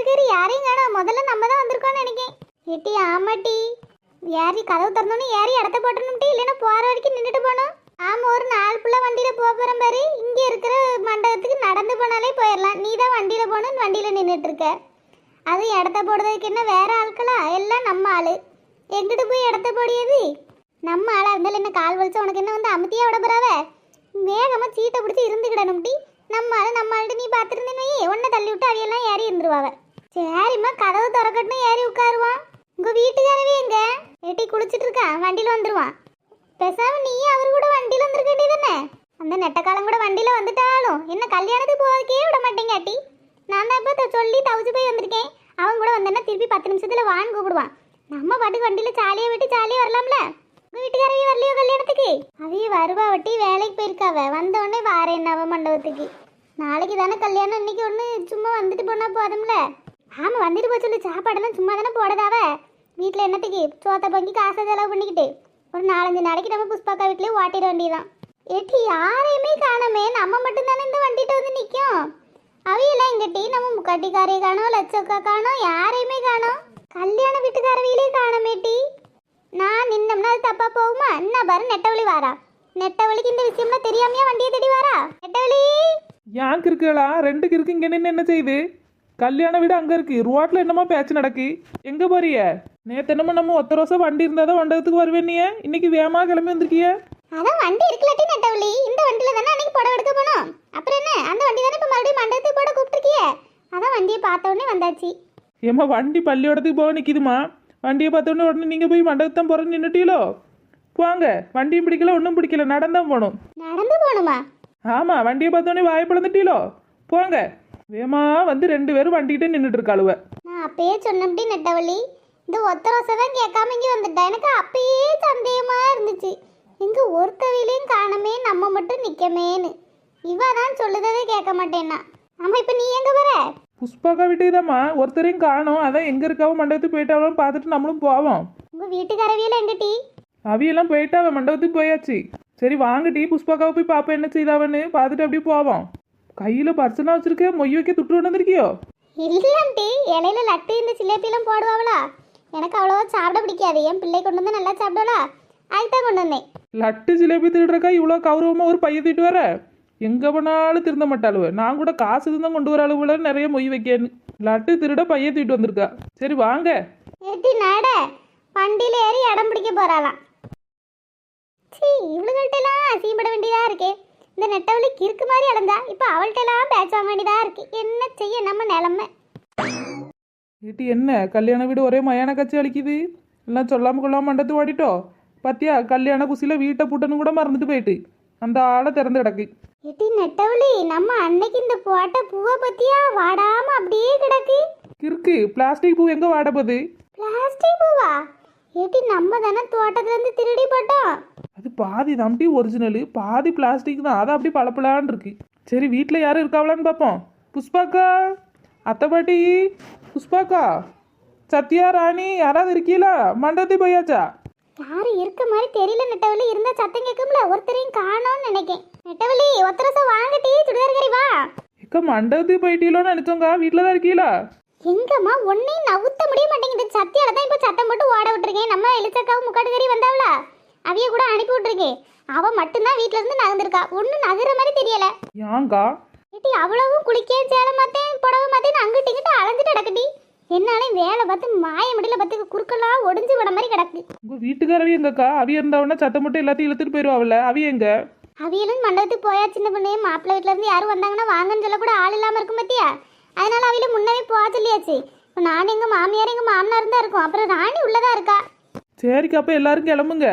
இருக்கிற யாரையும் காணோம் முதல்ல நம்ம தான் வந்திருக்கோம்னு நினைக்கேன். ஏட்டி ஆமாட்டி. ஏறி கதவு திறந்தோன்னு ஏறி இடத்த போட்டணும்ட்டி இல்லைன்னா போகிற வரைக்கும் நின்றுட்டு போகணும் ஆமாம் ஒரு நாள் ஃபுல்லாக வண்டியில் போக போகிறோம் பாரு. இங்கே இருக்கிற மண்டபத்துக்கு நடந்து போனாலே போயிடலாம் நீ தான் வண்டியில் போகணும்னு வண்டியில் நின்றுட்டுருக்க அது இடத்த போடுறதுக்கு என்ன வேறு ஆட்களா? எல்லாம் நம்ம ஆள். எங்கிட்டு போய் இடத்த போடியது? நம்ம ஆளாக இருந்தாலும் என்ன கால் வலிச்சா உனக்கு என்ன வந்து அமுத்தியா விட போறாவ? வேகமாக சீட்டை பிடிச்சி இருந்துக்கிடணும்டி. நம்ம ஆள் நம்ம ஆள்கிட்ட நீ பார்த்துருந்தேன்னு உன்னை தள்ளி விட்டு அவையெல்லாம் ஏறி இருந்துருவாவை. சரிம்மா கதவு திறக்கட்டும் ஏறி உட்காருவான். உங்க வீட்டுக்காரவே எங்க? ஏட்டி குளிச்சிட்டு இருக்கான் வண்டியில வந்துருவான். பேசாம நீ அவர் கூட வண்டியில வந்திருக்க வேண்டியதானே அந்த நெட்டக்காலம் கூட வண்டியில வந்துட்டாலும் என்ன கல்யாணத்துக்கு போவதுக்கே விட மாட்டேங்க ஆட்டி நான் தான் இப்போ சொல்லி தவிச்சு போய் வந்திருக்கேன். அவன் கூட வந்தேன்னா திருப்பி பத்து நிமிஷத்துல வான்னு கூப்பிடுவான். நம்ம பாட்டுக்கு வண்டியில ஜாலியாக விட்டு ஜாலியாக வரலாம்ல? உங்க வீட்டுக்காரவே வரலையோ கல்யாணத்துக்கு? அவைய வருவா வட்டி வேலைக்கு போயிருக்காவ. வந்த உடனே வாரேன் நவ மண்டபத்துக்கு நாளைக்கு தானே கல்யாணம்? இன்னைக்கு ஒன்று சும்மா வந்துட்டு போனா போதும்ல? ஆமாம் வந்துட்டு போக சொல்லி. சாப்பாடெல்லாம் சும்மா தானே போடதாவ? வீட்டில் என்னத்துக்கு? சோத்த பொங்கி காசை செலவு பண்ணிக்கிட்டு. ஒரு நாலஞ்சு நாளைக்கு நம்ம புஷ்பாக்கா வீட்லேயே ஓட்டிட வேண்டியதான் ஏட்டி யாரையுமே காணமே. நம்ம மட்டும் தானே இந்த வண்டிட்டு வந்து நிற்கும் அவையெல்லாம் டீ நம்ம முக்காட்டிக்காரையை காணோம் லட்சக்கா காணோம் யாரையுமே காணோம். கல்யாண வீட்டுக்காரவியிலே டீ. நான் நின்னம்னா அது தப்பா போகுமா? என்ன பாரு நெட்டவழி வாரா. நெட்டவழிக்கு இந்த விஷயம்லாம் தெரியாமையா வண்டியை தேடி வாரா? நெட்டவழி! ஏன் கிறுக்குகளா? ரெண்டுக்கு இருக்கு இங்க நின்று என்ன செய்யுது கல்யாண வீடு அங்க இருக்கு. ரோட்ல என்னமா பேச்சு நடக்கு? எங்க போறிய? நேத்து என்னமோ நம்ம ஒத்த ரோசம் வண்டி இருந்தாதான் மண்டபத்துக்கு வருவேன் நீ இன்னைக்கு வேகமா கிளம்பி வந்திருக்கிய? அதான் வண்டி இருக்கலாட்டி நெட்டவழி இந்த வண்டியில தானே அன்னைக்கு புடவை எடுக்க போனோம். அப்புறம் என்ன? அந்த வண்டி தானே இப்போ மறுபடியும் மண்டபத்துக்கு போட கூப்பிட்டுருக்கிய? அதான் வண்டியை பார்த்த உடனே வந்தாச்சு. ஏம்மா வண்டி பள்ளியோடத்துக்கு போக நிக்குதுமா? வண்டியை பார்த்த உடனே உடனே நீங்க போய் மண்டபத்தான் போற நின்னுட்டீங்களோ போங்க. வண்டியும் பிடிக்கல ஒன்றும் பிடிக்கல. நடந்தான் போகணும். நடந்து போகணுமா? ஆமா வண்டியை பார்த்த உடனே வாய் பிளந்துட்டீங்களோ போங்க. வேமா வந்து ரெண்டு பேரும் வண்டிக்கிட்டே நின்றுட்டு இருக்காளுவ நான் அப்பயே சொன்னபடி நெட்டவள்ளி இந்த ஒத்த ரோசை தான் கேட்காம இங்கே வந்துட்டேன் எனக்கு அப்பயே சந்தேகமா இருந்துச்சு. இங்க ஒருத்தவிலையும் காணமே நம்ம மட்டும் நிக்கமேன்னு. இவ தான் சொல்லுததே கேட்க மாட்டேன்னா. ஆமா இப்ப நீ எங்க வர புஷ்பாக்கா வீட்டுக்குதாம்மா. ஒருத்தரையும் காணோம். அதான் எங்க இருக்காவோ மண்டபத்துக்கு போயிட்டாலும் பார்த்துட்டு நம்மளும் போவோம். உங்க வீட்டுக்காரவியில எங்க டீ? அவியெல்லாம் போயிட்டாவ மண்டபத்துக்கு போயாச்சு. சரி வாங்க டீ. புஷ்பாக்காவை போய் பாப்பா என்ன செய்தாவன்னு பார்த்துட்டு அப்படியே போவோம். கையில பர்சனா வச்சிருக்க மொய் வைக்க துட்டு கொண்டு வந்திருக்கியோ இல்லம் டீ இலையில லட்டு இந்த சிலேப்பிலாம் போடுவாங்களா எனக்கு அவ்வளோவா சாப்பிட பிடிக்காது. என் பிள்ளை கொண்டு வந்து நல்லா சாப்பிடுவலா அதுதான் கொண்டு வந்தேன். லட்டு ஜிலேபி திருடுறக்கா இவ்வளோ கௌரவமா ஒரு பைய தூக்கிட்டு வர? எங்க போனாலும் திருந்த மாட்டாளுவ. நான் கூட காசு தான் கொண்டு வர அளவுல நிறைய மொய் வைக்கன்னு. லட்டு திருட பைய தூக்கிட்டு வந்திருக்கா. சரி வாங்க. எட்டி நட. வண்டியில ஏறி இடம் பிடிக்க போறாளாம். சீ இவளுகள்ட்டெல்லாம் அசிங்கப்பட வேண்டியதா இருக்கே. இந்த நெட்டவழி கிறுக்கு மாதிரி அடைஞ்சா இப்போ அவள்கிட்டலாம் பேச்ச வாங்க வேண்டியதா இருக்கு. என்ன செய்ய நம்ம நிலமை? ஏட்டி என்ன? கல்யாண வீடு ஒரே மயான கட்சி அளிக்குது எல்லாம் சொல்லாம கொள்ளாம மண்டத்து ஓடிட்டோ பாத்தியா கல்யாண குசில வீட்டை பூட்டன்னு கூட மறந்துட்டு போயிட்டு. அந்த ஆளை திறந்து கிடக்கு. எட்டி நெட்டவழி நம்ம அன்னைக்கு இந்த போட்ட பூவை பத்தியா வாடாம அப்படியே கிடக்கு? கிறுக்கு பிளாஸ்டிக் பூ எங்க வாட போகுது? பிளாஸ்டிக் பூவா? ஏட்டி நம்ம தானே தோட்டத்துல இருந்து திருடி போட்டோம். பாதி தம்டி ஒரிஜினலு பாதி பிளாஸ்டிக் தான். அது அப்படி பளபளான்னு இருக்கு. சரி வீட்டில் யாரும் இருக்காவளான்னு பார்ப்போம். புஷ்பாக்கா? அத்தை பாட்டி? புஷ்பாக்கா? சத்யா ராணி யாராவது இருக்கீங்களா மண்டபத்தை போயாச்சா? யாரும் இருக்க மாதிரி தெரியல நெட்டவழி இருந்தா சத்தம் கேட்கும்ல. ஒருத்தரையும் காணோம்னு நினைக்கேன். நெட்டவழி ஒத்தரசம் வாங்கட்டி சுடிதார்கறி வா. இக்க மண்டபத்துக்கு போயிட்டீங்களோன்னு நினச்சோங்க வீட்டில் தான் இருக்கீங்களா எங்கம்மா ஒன்னையும் நவுத்த முடிய மாட்டேங்குது. சத்தியால தான் இப்போ சத்தம் போட்டு ஓட விட்டுருக்கேன். நம்ம எலிச்சக்காவும் முக்காட்டுக்கறி வந்தாவளா? அவிய கூட அனுப்பி விட்டுருக்கேன் அவ மட்டும்தான் வீட்ல இருந்து நகர்ந்திருக்கா. ஒன்றும் நகர மாதிரி தெரியல. ஏங்கா? ஏட்டி அவ்வளவும் குளிக்க சேலை மாத்தேன் புடவை மாத்தேன் அங்கிட்டு இங்கிட்டு அலைஞ்சிட்டு கிடக்குடி என்னாலையும் வேலை பார்த்து மாய முடியல பார்த்து குறுக்கெல்லாம் ஒடிஞ்சு விட மாதிரி கிடக்கு. உங்கள் வீட்டுக்காரவி எங்கக்கா? அவிய இருந்தாவனா சத்தம் மட்டும் எல்லாத்தையும் இழுத்துட்டு போயிடுவாவில்ல அவிய எங்க? அவியலும் மண்டபத்துக்கு போயா சின்ன பொண்ணு. மாப்பிள்ளை வீட்ல இருந்து யாரும் வந்தாங்கன்னா வாங்கன்னு சொல்ல கூட ஆள் இல்லாம இருக்கும் பத்தியா? அதனால அவியில முன்னவே போக சொல்லியாச்சு. இப்போ நான் எங்க மாமியார் எங்க மாமனார் தான் இருக்கும். அப்புறம் ராணி உள்ளதா இருக்கா? சரிக்கா அப்போ எல்லாரும் கிளம்புங்க.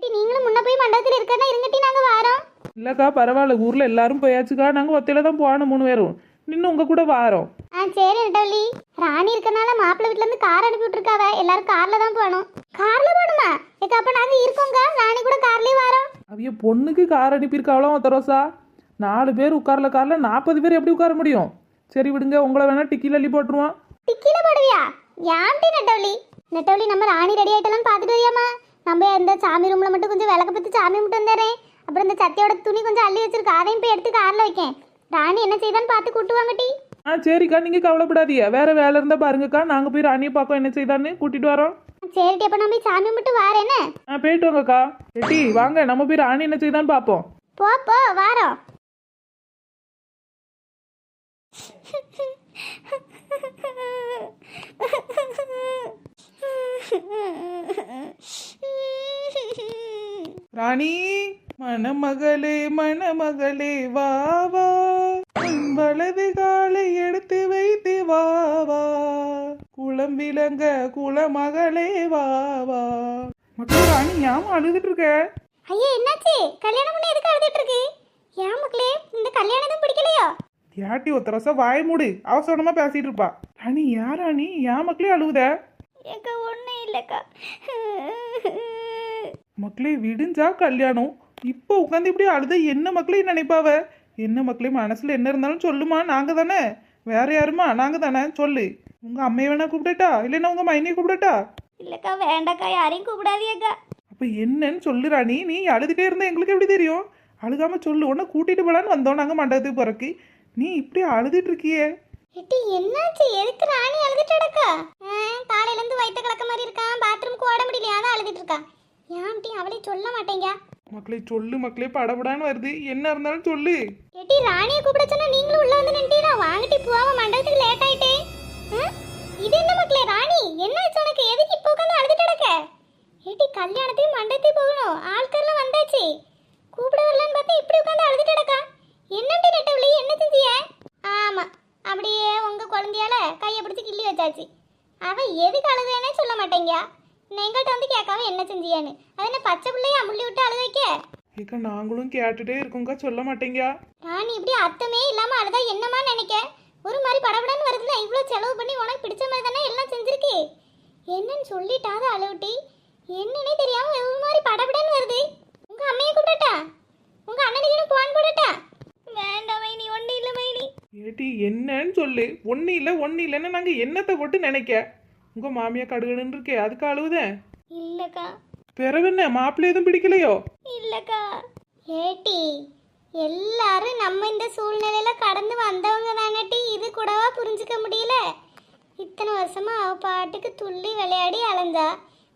டி, நீங்களும் முன்ன போய் மண்டபத்தில் இருக்கன்னா இருங்கட்டி நாங்க வாரோம். இல்லைக்கா பரவாயில்ல ஊரில் எல்லாரும் போயாச்சுக்கா. நாங்கள் ஒத்தையில தான் போகணும் மூணு பேரும். நின்று உங்கள் கூட வாரோம். ஆ சரி நெட்டவள்ளி. ராணி இருக்கனால மாப்பிள்ளை வீட்ல இருந்து கார் அனுப்பி விட்டுருக்காவ. எல்லாரும் கார்ல தான் போகணும். கார்ல போகணுமா? ஏக்கா அப்ப நாங்க இருக்கோங்க ராணி கூட கார்லயே வரோம். அவிய பொண்ணுக்கு கார் அனுப்பியிருக்காவளோ ஒத்தரோசா? நாலு பேர் உட்காரல காரில் நாற்பது பேர் எப்படி உட்கார முடியும்? சரி விடுங்க உங்களை வேணா டிக்கில அள்ளி போட்டுருவான் டிக்கில போடுவியா? யாம்டி நெட்டவள்ளி? நெட்டவள்ளி நம்ம ராணி ரெடி ஆயிட்டலாம் பார்த்துட்டு வரியாமா நம்ம இந்த சாமி ரூம்ல மட்டும் கொஞ்சம் விளக்க பத்தி சாமி மட்டும் வந்துடுறேன் அப்புறம் இந்த சத்தியோட துணி கொஞ்சம் அள்ளி வச்சிருக்கா அதையும் போய் எடுத்து கார்ல வைக்கேன். ராணி என்ன செய்தான்னு பார்த்து கூட்டு வாங்கட்டி ஆ சரிக்கா நீங்கள் கவலைப்படாதீங்க. வேற வேலை இருந்தால் பாருங்கக்கா. நாங்கள் போய் ராணியை பார்க்கோம் என்ன செய்தான்னு கூட்டிட்டு வரோம். சரிடி அப்ப நான் போய் சாமி மட்டும் வாரேன்னு ஆ போயிட்டு வாங்கக்கா. எட்டி வாங்க நம்ம போய் ராணி என்ன செய்தான்னு பார்ப்போம். போ போ வாரோம். ராணி மணமகளே மணமகளே வா வா. உன் வலது காலை எடுத்து வைத்து வா வா. குளம் விளங்க குளமகளே வா வா. மக்கள் ராணி ஏமா அழுதுட்டு இருக்க? ஐயா என்னாச்சு? கல்யாணம் பண்ணி எதுக்கு அழுதுட்டு இருக்கு? ஏன் மக்களே இந்த கல்யாணம் பிடிக்கலையோ? ஏட்டி ஒத்த ரசம்? வாய மூடு. அவசரமா பேசிட்டு இருப்பா. ராணி ஏன் ராணி? ஏன் மக்களே அழுவுத ஏக்கா ஒன்றும் இல்லைக்கா. மக்களே விடிஞ்சா கல்யாணம். இப்போ உட்காந்து இப்படி அழுத என்ன மக்களே நினைப்பாவ? என்ன மக்களே மனசுல என்ன இருந்தாலும் சொல்லுமா? நாங்க தானே? வேற யாருமா? நாங்க தானே? சொல்லு. உங்க அம்மையை வேணா கூப்பிடட்டா? இல்லைன்னா உங்க மைனியை கூப்பிடட்டா? இல்லைக்கா வேண்டாக்கா யாரையும் கூப்பிடாதீக்கா அப்ப என்னன்னு சொல்லு ராணி. நீ அழுதுட்டே இருந்தா எங்களுக்கு எப்படி தெரியும்? அழுகாம சொல்லு. உன்னை கூட்டிட்டு போலான்னு வந்தோம் நாங்க மண்டபத்துக்கு பிறகு நீ இப்படி அழுதுட்டு இருக்கியே. எட்டி என்னாச்சு? எதுக்கு ராணி அழுதுட்டு கிடக்கா காலையில இருந்து வயிற்று கலக்க மாதிரி இருக்கான். பாத்ரூமுக்கு ஓட முடியலையா? தான் அழுதுட்டு இருக்கா ஏன்ட்டி அவளே சொல்ல மாட்டேங்க. மக்களே சொல்லு மக்களே படபடான்னு வருது. என்ன இருந்தாலும் சொல்லு. எட்டி ராணியை கூப்பிட சொன்னா நீங்களும் உள்ள வந்து நின்றுடா வாங்கிட்டு போவாம மண்டபத்துக்கு லேட் ஆயிட்டே. ம்? இது என்ன மக்களே ராணி? என்னாச்சு உனக்கு? எதுக்கு இப்போ உட்காந்து அழுதுட்டு கிடக்க? ஏட்டி கல்யாணத்தையும் மண்டபத்தையும் போகணும். ஆட்கள்லாம் வந்தாச்சு. கூப்பிட வரலான்னு பார்த்தா இப்படி உட்காந்து அழுதுட்டு கிடக்கா? என்னட்டு நெட்டவழி என்ன செஞ்சிய? ஆமா அப்படியே உங்க குழந்தையால கையை பிடிச்சி கிள்ளி வச்சாச்சு. அவ எதுக்கு அழுதுனே சொல்ல மாட்டேங்க. எங்கள்கிட்ட வந்து கேட்காம என்ன செஞ்சியான்னு? அது என்ன பச்சை பிள்ளைய அமுள்ளி விட்டு அழுத வைக்க? ஏக்கா நாங்களும் கேட்டுட்டே இருக்கோங்கக்கா சொல்ல மாட்டேங்க ராணி இப்படி அர்த்தமே இல்லாம அழுதா என்னமா நினைக்க? ஒரு மாதிரி படபடன்னு வருதுல இவ்வளோ செலவு பண்ணி உனக்கு பிடிச்ச மாதிரி தானே எல்லாம் செஞ்சிருக்கு? என்னன்னு சொல்லிட்டாத அழுவுட்டி. என்னன்னே தெரியாம ஒரு மாதிரி படபடன்னு வருது. உங்க அம்மையை கூப்பிடட்டா? உங்க அண்ணனுக்கு போன் போடட்டா? வேண்டாம் மைனி ஒண்ணு இல்ல மைனி. ஏட்டி என்னன்னு சொல்லு. ஒன்றும் இல்லை ஒன்றும் இல்லைன்னு நாங்கள் என்னத்தை போட்டு நினைக்க? உங்கள் மாமியா கடுகடுன்னு இருக்கே அதுக்கு அழுவுதேன் இல்லக்கா. பிறகு என்ன மாப்பிள்ளை எதுவும் பிடிக்கலையோ? இல்லக்கா. ஏட்டி எல்லாரும் நம்ம இந்த சூழ்நிலையில கடந்து வந்தவங்க தானட்டி இது கூடவா புரிஞ்சுக்க முடியல? இத்தனை வருஷமா அவ பாட்டுக்கு துள்ளி விளையாடி அலைஞ்சா.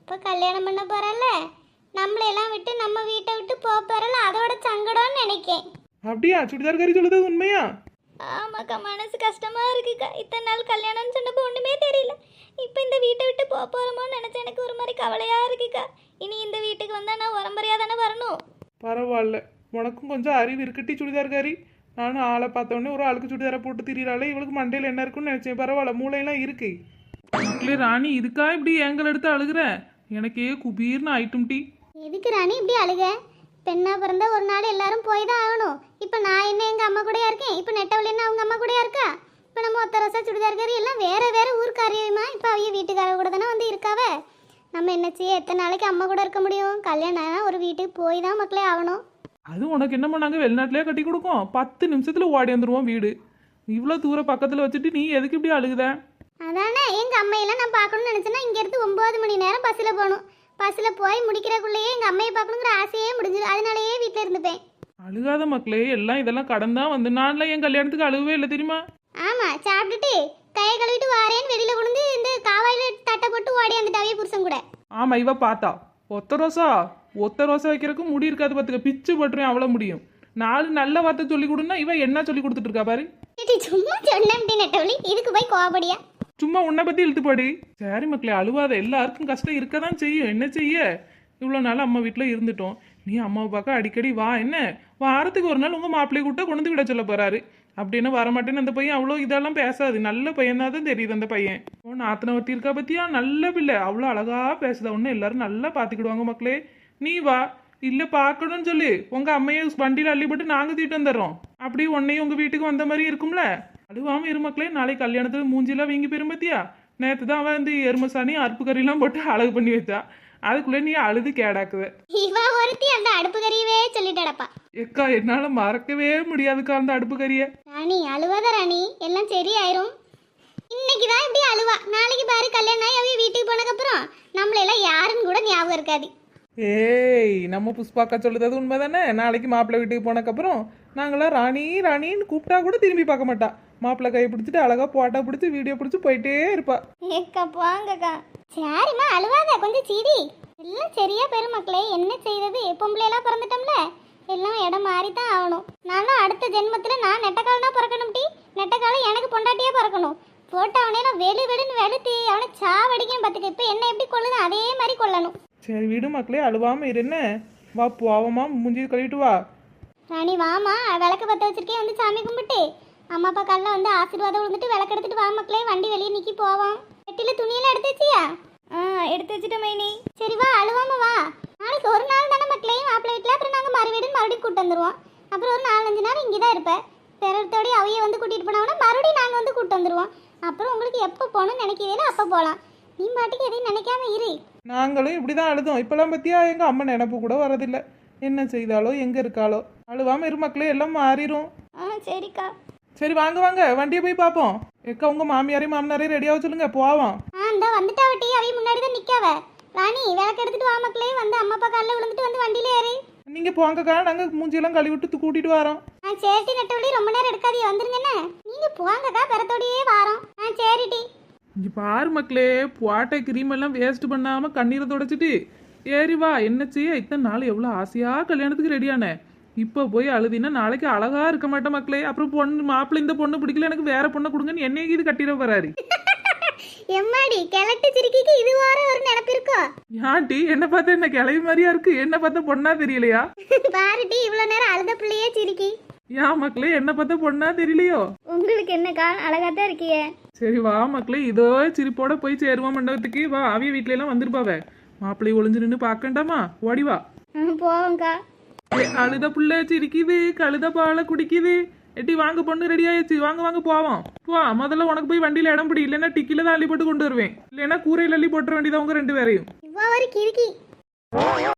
இப்போ கல்யாணம் பண்ண போறல நம்மளையெல்லாம் விட்டு நம்ம வீட்டை விட்டு போக போறல அதோட சங்கடம்னு நினைக்கேன். அப்படியா? சுடிதார் கறி சொல்லுறது உண்மையா? ஆமாக்கா மனசு கஷ்டமா இருக்குக்கா. இத்தனை நாள் கல்யாணம்னு சொன்னப்போ ஒண்ணுமே தெரியல. இப்போ இந்த வீட்டை விட்டு போக போறோமோன்னு நினைச்ச எனக்கு ஒரு மாதிரி கவலையா இருக்குக்கா. இனி இந்த வீட்டுக்கு வந்தா நான் உரம்பரையா தானே வரணும்? பரவாயில்ல. உனக்கும் கொஞ்சம் அறிவு இருக்கட்டி சுடிதார் கறி நானும் ஆளை பார்த்த உடனே ஒரு ஆளுக்கு சுடிதாரை போட்டு திரியிறாளே இவளுக்கு மண்டையில் என்ன இருக்குன்னு நினைச்சேன். பரவாயில்ல மூளையெல்லாம் இருக்கு. மக்களே ராணி இதுக்கா இப்படி ஏங்கல் எடுத்து அழுகுற? எனக்கே குபீர்னு ஐட்டம் டீ. எதுக்கு ராணி இப்படி அழுக? பெண்ணா பிறந்தா ஒரு நாள் எல்லாரும் போய் தான் ஆகணும். இப்போ நான் என்ன எங்க அம்மா கூடயா இருக்கேன்? இப்போ நெட்டவள் என்ன அவங்க அம்மா கூடயா இருக்கா? இப்போ நம்ம ஒத்த ரசா சுடிதார்காரி எல்லாம் வேற வேற ஊருக்காரியுமா? இப்போ அவங்க வீட்டுக்கார கூட தானே வந்து இருக்காவ? நம்ம என்ன செய்ய எத்தனை நாளைக்கு அம்மா கூட இருக்க முடியும்? கல்யாணம் ஒரு வீட்டுக்கு போய் தான் மக்களே ஆகணும். அது உனக்கு என்ன பண்ணாங்க வெளிநாட்டிலே கட்டி கொடுக்கும்? பத்து நிமிஷத்துல ஓடி வந்துருவோம் வீடு. இவ்வளோ தூரம் பக்கத்தில் வச்சுட்டு நீ எதுக்கு இப்படி அழுகுத? அதானே எங்க அம்மையெல்லாம் நான் பார்க்கணும்னு நினைச்சேன்னா இங்க இருந்து ஒன்பது மணி நேரம் பஸ்ல போகணும். பஸ்ல போய் முடிக்கிறக்குள்ளேயே எங்க அம்மையை பார்க்கணுங்கிற ஆசையே முடிஞ்சிடும். அதனாலயே வீட்டில் இருந்துப்பேன். அழுகாத மக்களே எல்லாம் இதெல்லாம் கடன் தான் வந்து நான்லாம் என் கல்யாணத்துக்கு அழுகவே இல்லை தெரியுமா? ஆமா சாப்பிட்டுட்டு கையை கழுவிட்டு வாரேன்னு வெளியில கொண்டு இந்த காவாயில தட்டை போட்டு ஓடி வந்துட்டாவே புருஷன் கூட. ஆமா இவ பார்த்தா. ஒத்த ரோசா? ஒத்த ரோசா வைக்கிறதுக்கு முடி இருக்காது பார்த்துக்க. பிச்சு பட்டுறேன் அவ்வளோ முடியும். நாலு நல்ல வார்த்தை சொல்லி கொடுன்னா இவ என்ன சொல்லி கொடுத்துட்டு இருக்கா பாரு? சும்மா சொன்னேன் இதுக்கு போய் கோவப்படியா? சும்மா உன்னை பத்தி இழுத்து போடு. சரி மக்களே அழுவாத. எல்லாருக்கும் கஷ்டம் இருக்க தான் செய்யும். என்ன செய்ய? இவ்வளோ நாள் அம்மா வீட்டில் இருந்துட்டோம். நீ அம்மாவை பார்க்க அடிக்கடி வா என்ன? வாரத்துக்கு ஒரு நாள் உங்கள் மாப்பிள்ளைய கூட்ட கொண்டு வந்து விட சொல்ல போகிறாரு அப்படின்னு வரமாட்டேன்னு அந்த பையன் அவ்வளோ இதெல்லாம் பேசாது. நல்ல பையன் தான் தெரியுது அந்த பையன். ஓ நாத்தனை ஒருத்தி இருக்கா பற்றியா நல்ல பிள்ளை. அவ்வளோ அழகா பேசுதா. ஒன்று எல்லாரும் நல்லா பார்த்துக்கிடுவாங்க மக்களே. நீ வா. இல்லை பார்க்கணும்னு சொல்லு. உங்கள் அம்மையை வண்டியில் அள்ளிப்பட்டு நாங்கள் தீட்டு வந்துடுறோம். அப்படி உன்னையும் உங்கள் வீட்டுக்கு வந்த மாதிரி இருக்கும்ல? அழுவாமல் இரு மக்களே. நாளைக்கு கல்யாணத்துக்கு மூஞ்சிலாம் வீங்கி போயிரும் பாத்தியா? நேற்று தான் அவன் வந்து எருமசாணி அறுப்பு கறிலாம் போட்டு அழகு பண்ணி வச்சா அதுக்குள்ளே நீ அழுது கேடாக்குவ. இவ ஒருத்தி அந்த அடுப்பு கறியவே சொல்லிட்டடப்பா. எக்கா என்னால் மறக்கவே முடியாதுக்கா அந்த அடுப்பு கறியை. ராணி அழுவாத ராணி. எல்லாம் சரியாயிரும். இன்னைக்கு தான் இப்படி அழுவா. நாளைக்கு பாரு கல்யாணம் ஆகி வீட்டுக்கு போனதுக்கப்புறம் நம்மளெல்லாம் யாருன்னு கூட ஞாபகம் இருக்காது. ஏய் நம்ம புஷ்பாக்கா சொல்லுறது உண்மை தானே? நாளைக்கு மாப்பிள்ளை வீட்டுக்கு போனக்கப்புறம் நாங்களாம் ராணி ராணின்னு கூப்பிட்டா கூட திரும்பி பார்க்க மாட்டா. மாப்பிள்ளை கையை பிடிச்சிட்டு அழகா போட்டா பிடிச்சி வீடியோ பிடிச்சி போயிட்டே இருப்பா. ஏக்கா போங்கக்கா. சரிம்மா அழுவாத கொஞ்சம் சீடி எல்லாம் சரியா பெருமக்களே என்ன செய்யறது பொம்பளையெல்லாம் பிறந்துட்டோம்ல. எல்லாம் இடம் மாறி தான் ஆகணும். நானும் அடுத்த ஜென்மத்தில் நான் நெட்டக்காலனா பிறக்கணும் டி. நெட்டக்காலம் எனக்கு பொண்டாட்டியே பிறக்கணும். போட்டவனே நான் வெளு வெளுன்னு வெளுத்தி அவனை சாவடிக்கும் பார்த்துக்க இப்போ என்ன எப்படி கொள்ளுது அதே மாதிரி கொல்லணும். சரி விடு மக்களே அழுவாம இரு என்ன? வா போவமா மூஞ்சி கழுவிட்டு வா. ராணி வாமா விளக்கு பற்ற வச்சிருக்கே வந்து சாமி கும்பிட்டு. அம்மா அப்பா காலில் வந்து ஆசீர்வாதம் விழுந்துட்டு விளக்கு எடுத்துட்டு வா மக்களே வண்டி வெளியே நிக்கி போவோம். வெட்டில துணியெல்லாம் எடுத்து வச்சியா? ஆ எடுத்து வச்சுட்டேன் மைனி. சரி வா அழுவாம வா. நாளைக்கு ஒரு நாள் தானே மக்களே மாப்பிள்ளை வீட்டில். அப்புறம் நாங்கள் வீடு மறுபடியும் கூட்டு வந்துருவோம். அப்புறம் ஒரு நாலஞ்சு நாள் இங்கே தான் இருப்பேன். பிறத்தோடய அவைய வந்து கூட்டிகிட்டு போனாங்கன்னா மறுபடியும் நாங்கள் வந்து கூட்டு வந்துருவோம். அப்புறம் உங்களுக்கு எப்போ போகணும்னு நினைக்கிறீங்களோ அப்போ போகலாம். நீ பாட்டுக்கு எதையும் நினைக்காம இரு. நாங்களும் இப்படிதான் அழுதோம். இப்பெல்லாம் பத்தியா? எங்க அம்மா நினப்பு கூட வரதில்ல. என்ன செய்தாலோ எங்க இருக்காளோ. அழுவாம இரு மக்களே எல்லாம் மாறிடும் ஆ சரிக்கா. சரி வாங்க வாங்க. வண்டியை போய் பார்ப்போம். எக்கா உங்க மாமியாரையும் மாமனாரையும் ரெடியாக சொல்லுங்க. போவோம். ஆ இந்த வந்துட்டா வட்டி. அவைய முன்னாடி தான் நிற்காவ ராணி விளக்கு எடுத்துட்டு வா மக்களே. வந்து அம்மா அப்பா காலில் விழுந்துட்டு வந்து வண்டியில ஏறு. நீங்க போங்கக்கா. நாங்க மூஞ்சியெல்லாம் கழுவி விட்டு கூட்டிட்டு வரோம். ஆ சேரிட்டி நெட்டவழி ரொம்ப நேரம் எடுக்காதீங்க. வந்துருங்கண்ணே நீங்க போங்கக்கா. பெறத்தோடையே வாரோம். ஆ சரிட்டி இங்க பாரு மக்களே புவாட்டை கிரீம் எல்லாம் வேஸ்ட் பண்ணாம கண்ணீரை தொடச்சிட்டு ஏறி வா. என்ன செய்ய? இத்தனை நாள் எவ்வளோ ஆசையா கல்யாணத்துக்கு ரெடியானே இப்போ போய் அழுதினா நாளைக்கு அழகா இருக்க மாட்டேன் மக்களே. அப்புறம் பொண்ணு மாப்பிள்ளை இந்த பொண்ணு பிடிக்கல எனக்கு வேற பொண்ணை கொடுங்கன்னு என்னைக்கு இது கட்டிட வராரு. எம்மாடி கிழட்டு சிரிக்கிக்கு இது வார ஒரு நினப்பு இருக்கோ? யாண்டி என்ன பார்த்தா என்ன கிளவி மாதிரியா இருக்கு? என்ன பார்த்தா பொண்ணா தெரியலையா? பாருட்டி இவ்வளோ நேரம் அழுத பிள்ளையே சிரிக்கி. ஏன் மக்களே என்ன பார்த்தா பொண்ணா தெரியலையோ? உங்களுக்கு என்னக்கா அழகா தான் இருக்கியே? சரி வா மக்களே இதோ சிரிப்போட போய் சேருவோம் மண்டபத்துக்கு. வா அவிய வீட்ல எல்லாம் வந்திருப்பாவ. மாப்பிள்ளை ஒளிஞ்சு நின்று பார்க்கண்டாமா? ஓடி வா. போவோங்க்கா ஏ, அழுத புள்ள சிரிக்குது கழுத பாலை குடிக்குது. எட்டி வாங்க பொண்ணு ரெடி ஆயிடுச்சு. வாங்க வாங்க போவோம். போ முதல்ல உனக்கு போய் வண்டியில இடம் பிடி. இல்லைன்னா டிக்கில தான் அள்ளி போட்டு கொண்டு வருவேன். இல்லைன்னா கூரையில அள்ளி போட்டுற வேண்டியது உங்க ரெண்டு பேரையும்.